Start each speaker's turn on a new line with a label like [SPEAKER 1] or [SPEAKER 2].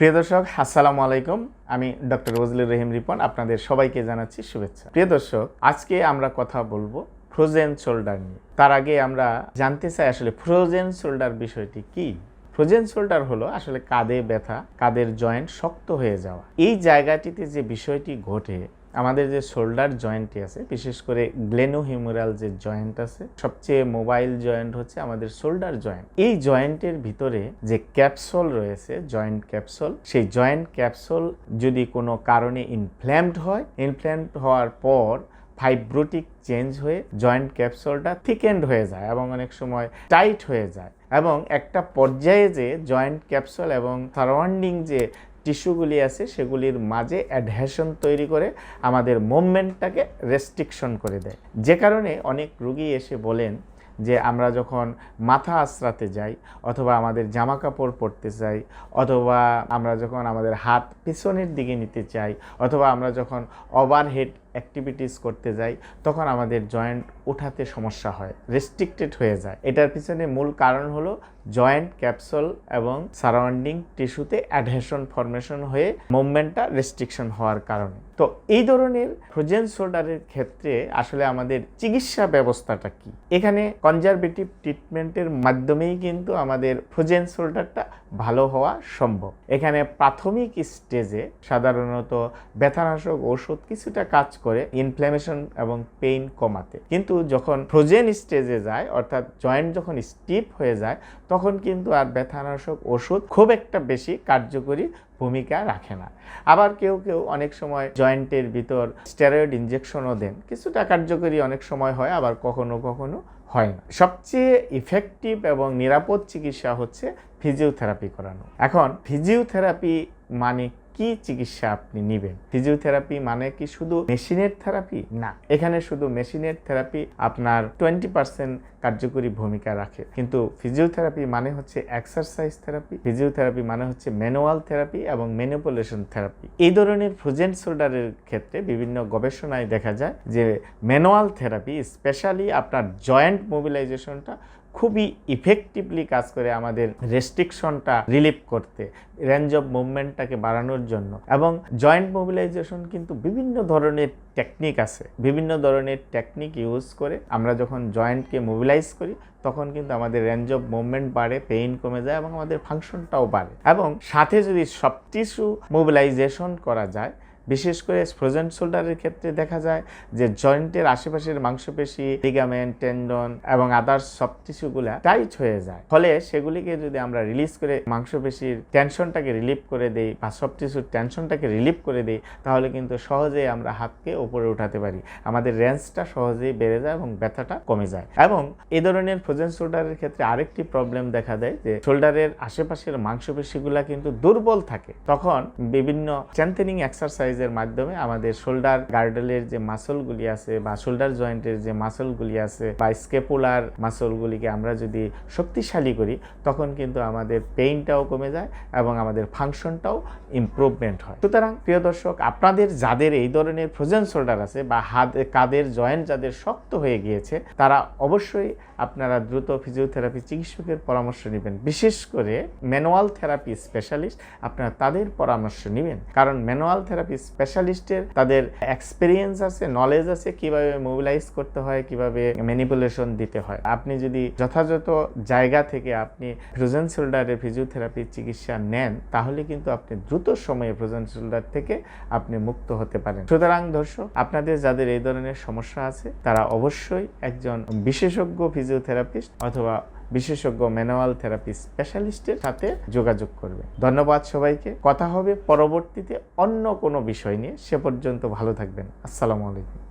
[SPEAKER 1] প্রিয় দর্শক, আসসালামু আলাইকুম। আমি ডক্টর ওজলুর রহিম রিপন, আপনাদের সবাইকে জানাচ্ছি শুভেচ্ছা। প্রিয় দর্শক, আজকে আমরা কথা বলব ফ্রোজেন শোল্ডার নিয়ে। তার আগে আমরা জানতে চাই আসলে ফ্রোজেন শোল্ডার বিষয়টি কি? ফ্রোজেন শোল্ডার হলো আসলে কাঁধে ব্যথা কাদের জয়েন্ট শক্ত হয়ে যাওয়া। এই জায়গাটিতে যে বিষয়টি ঘটে আমাদের যে শোল্ডার জয়েন্টটি আছে, বিশেষ করে গ্লেনোহিমোরাল যে জয়েন্ট আছে, সবচেয়ে মোবাইল জয়েন্ট হচ্ছে আমাদের শোল্ডার জয়েন্ট। এই জয়েন্টের ভিতরে যে ক্যাপসুল রয়েছে, জয়েন্ট ক্যাপসুল, সেই জয়েন্ট ক্যাপসুল যদি কোনো কারণে ইনফ্ল্যামড হয় ইনফ্ল্যামড হওয়ার পর ফাইব্রোটিক চেঞ্জ হয়ে জয়েন্ট ক্যাপসুলটা থিকেন্ড হয়ে যায় এবং অনেক সময় টাইট হয়ে যায় এবং একটা পর্যায়ে যে জয়েন্ট ক্যাপসুল এবং সারাউন্ডিং যে টিস্যুগুলি আছে, সেগুলির মাঝে অ্যাডহেশন তৈরি করে আমাদের মুভমেন্টটাকে রেস্ট্রিকশন করে দেয়। যে কারণে অনেক রুগী এসে বলেন যে, আমরা যখন মাথা আশ্রাতে যাই, অথবা আমাদের জামা কাপড় পরতে চাই অথবা আমরা যখন আমাদের হাত পিছনের দিকে নিতে চাই, অথবা আমরা যখন ওভারহেড অ্যাক্টিভিটিস করতে যাই, তখন আমাদের জয়েন্ট ওঠাতে সমস্যা হয় রেস্ট্রিক্টেড হয়ে যায়। এটার পিছনে মূল কারণ হলো জয়েন্ট ক্যাপসুল এবং সারাউন্ডিং টিস্যুতে অ্যাডহেশন ফরমেশন হয়ে মুভমেন্টটা রেস্ট্রিকশন হওয়ার কারণে। তো এই ধরনের ফ্রোজেন শোল্ডারের ক্ষেত্রে আসলে আমাদের চিকিৎসা ব্যবস্থাটা কি? এখানে কনজারভেটিভ ট্রিটমেন্টের মাধ্যমেই কিন্তু আমাদের ফ্রোজেন শোল্ডারটা ভালো হওয়া সম্ভব। এখানে প্রাথমিক স্টেজে সাধারণত ব্যথানাশক ওষুধ কিছুটা কাজ করে ইনফ্ল্যামেশন এবং পেইন কমাতে। কিন্তু যখন ফ্রোজেন স্টেজে যায়, অর্থাৎ জয়েন্ট যখন স্টিপ হয়ে যায়, তখন কিন্তু আর ব্যথানাশক ওষুধ খুব একটা বেশি কার্যকরী ভূমিকা রাখে না। আবার কেউ কেউ অনেক সময় জয়েন্টের ভিতর স্টেরয়েড ইঞ্জেকশনও দেন। কিছুটা কার্যকরী অনেক সময় হয়, আবার কখনো কখনো হয় না। সবচেয়ে ইফেক্টিভ এবং নিরাপদ চিকিৎসা হচ্ছে ফিজিওথেরাপি করানো। এখন ফিজিওথেরাপি মানে কি চিকিৎসা আপনি নেবেন? ফিজিওথেরাপি মানে কি শুধু মেশিনের থেরাপি না, এখানে শুধু মেশিনের থেরাপি আপনার টোয়েন্টি পার্সেন্ট কার্যকরী ভূমিকা রাখে। কিন্তু ফিজিওথেরাপি মানে হচ্ছে এক্সারসাইজ থেরাপি ফিজিওথেরাপি মানে হচ্ছে ম্যানুয়াল থেরাপি এবং ম্যানিপুলেশন থেরাপি এই ধরনের ফ্রোজেন শোল্ডারের ক্ষেত্রে বিভিন্ন গবেষণায় দেখা যায় যে ম্যানুয়াল থেরাপি স্পেশালি আপনার জয়েন্ট মোবিলাইজেশনটা খুবই ইফেক্টিভলি কাজ করে আমাদের রেস্ট্রিকশনটা রিলিভ করতে রেঞ্জ অফ মুভমেন্টটাকে বাড়ানোর জন্য। এবং জয়েন্ট মোবিলাইজেশন কিন্তু বিভিন্ন ধরনের টেকনিক আছে। বিভিন্ন ধরনের টেকনিক ইউজ করে আমরা যখন জয়েন্টকে মোবিলাইজ করি, তখন কিন্তু আমাদের রেঞ্জ অফ মুভমেন্ট বাড়ে পেইন কমে যায় এবং আমাদের ফাংশনটাও বাড়ে। এবং সাথে যদি সব টিস্যু মোবিলাইজেশন করা যায় বিশেষ করে ফ্রোজেন শোল্ডারের ক্ষেত্রে দেখা যায় যে জয়েন্টের আশেপাশের মাংসপেশি লিগামেন্ট টেন্ডন এবং আদার্স সব টিস্যুগুলা টাইট হয়ে যায়। ফলে সেগুলিকে যদি আমরা রিলিজ করে মাংসপেশির টেনশনটাকে রিলিভ করে দেই বা সব টিস্যুর টেনশনটাকে রিলিভ করে দেই, তাহলে কিন্তু সহজেই আমরা হাতকে উপরে উঠাতে পারি। আমাদের রেঞ্জটা সহজেই বেড়ে যায় এবং ব্যথাটা কমে যায়। এবং এ ধরনের ফ্রোজেন শোল্ডারের ক্ষেত্রে আরেকটি প্রবলেম দেখা দেয় যে শোল্ডারের আশেপাশের মাংসপেশিগুলা কিন্তু দুর্বল থাকে। তখন বিভিন্ন স্ট্রেন্থেনিং এক্সারসাইজ এক্সারসাইজের মাধ্যমে আমাদের শোল্ডার গার্ডেলের যে মাসলগুলি আছে বা শোল্ডার জয়েন্টের যে মাসলগুলি আছে বা স্কেপুলার মাসলগুলিকে আমরা যদি শক্তিশালী করি, তখন কিন্তু আমাদের পেইনটাও কমে যায় এবং আমাদের ফাংশনটাও ইমপ্রুভমেন্ট হয়। সুতরাং প্রিয় দর্শক, আপনাদের যাদের এই ধরনের ফ্রোজেন শোল্ডার আছে বা হাত কাদের জয়েন্ট যাদের শক্ত হয়ে গিয়েছে, তারা অবশ্যই আপনারা দ্রুত ফিজিওথেরাপি চিকিৎসকের পরামর্শ নেবেন। বিশেষ করে ম্যানুয়াল থেরাপি স্পেশালিস্ট আপনারা তাদের পরামর্শ নেবেন। কারণ ম্যানুয়াল থেরাপি স্পেশালিস্টের তাদের এক্সপিরিয়েন্স আছে নলেজ আছে, কীভাবে মোবিলাইজ করতে হয়, কীভাবে ম্যানিপুলেশন দিতে হয়। আপনি যদি যথাযথ জায়গা থেকে আপনি ফ্রোজেন শোল্ডারের ফিজিওথেরাপি চিকিৎসা নেন, তাহলে কিন্তু আপনি দ্রুত সময়ে ফ্রোজেন শোল্ডার থেকে আপনি মুক্ত হতে পারেন। সুতরাং দর্শক, আপনাদের যাদের এই ধরনের সমস্যা আছে, তারা অবশ্যই একজন বিশেষজ্ঞ ফিজিওথেরাপিস্ট অথবা বিশেষজ্ঞ ম্যানুয়াল থেরাপি স্পেশালিস্টের সাথে যোগাযোগ করবে। ধন্যবাদ সবাইকে। কথা হবে পরবর্তীতে অন্য কোনো বিষয় নিয়ে। সে পর্যন্ত ভালো থাকবেন। আসসালামু আলাইকুম।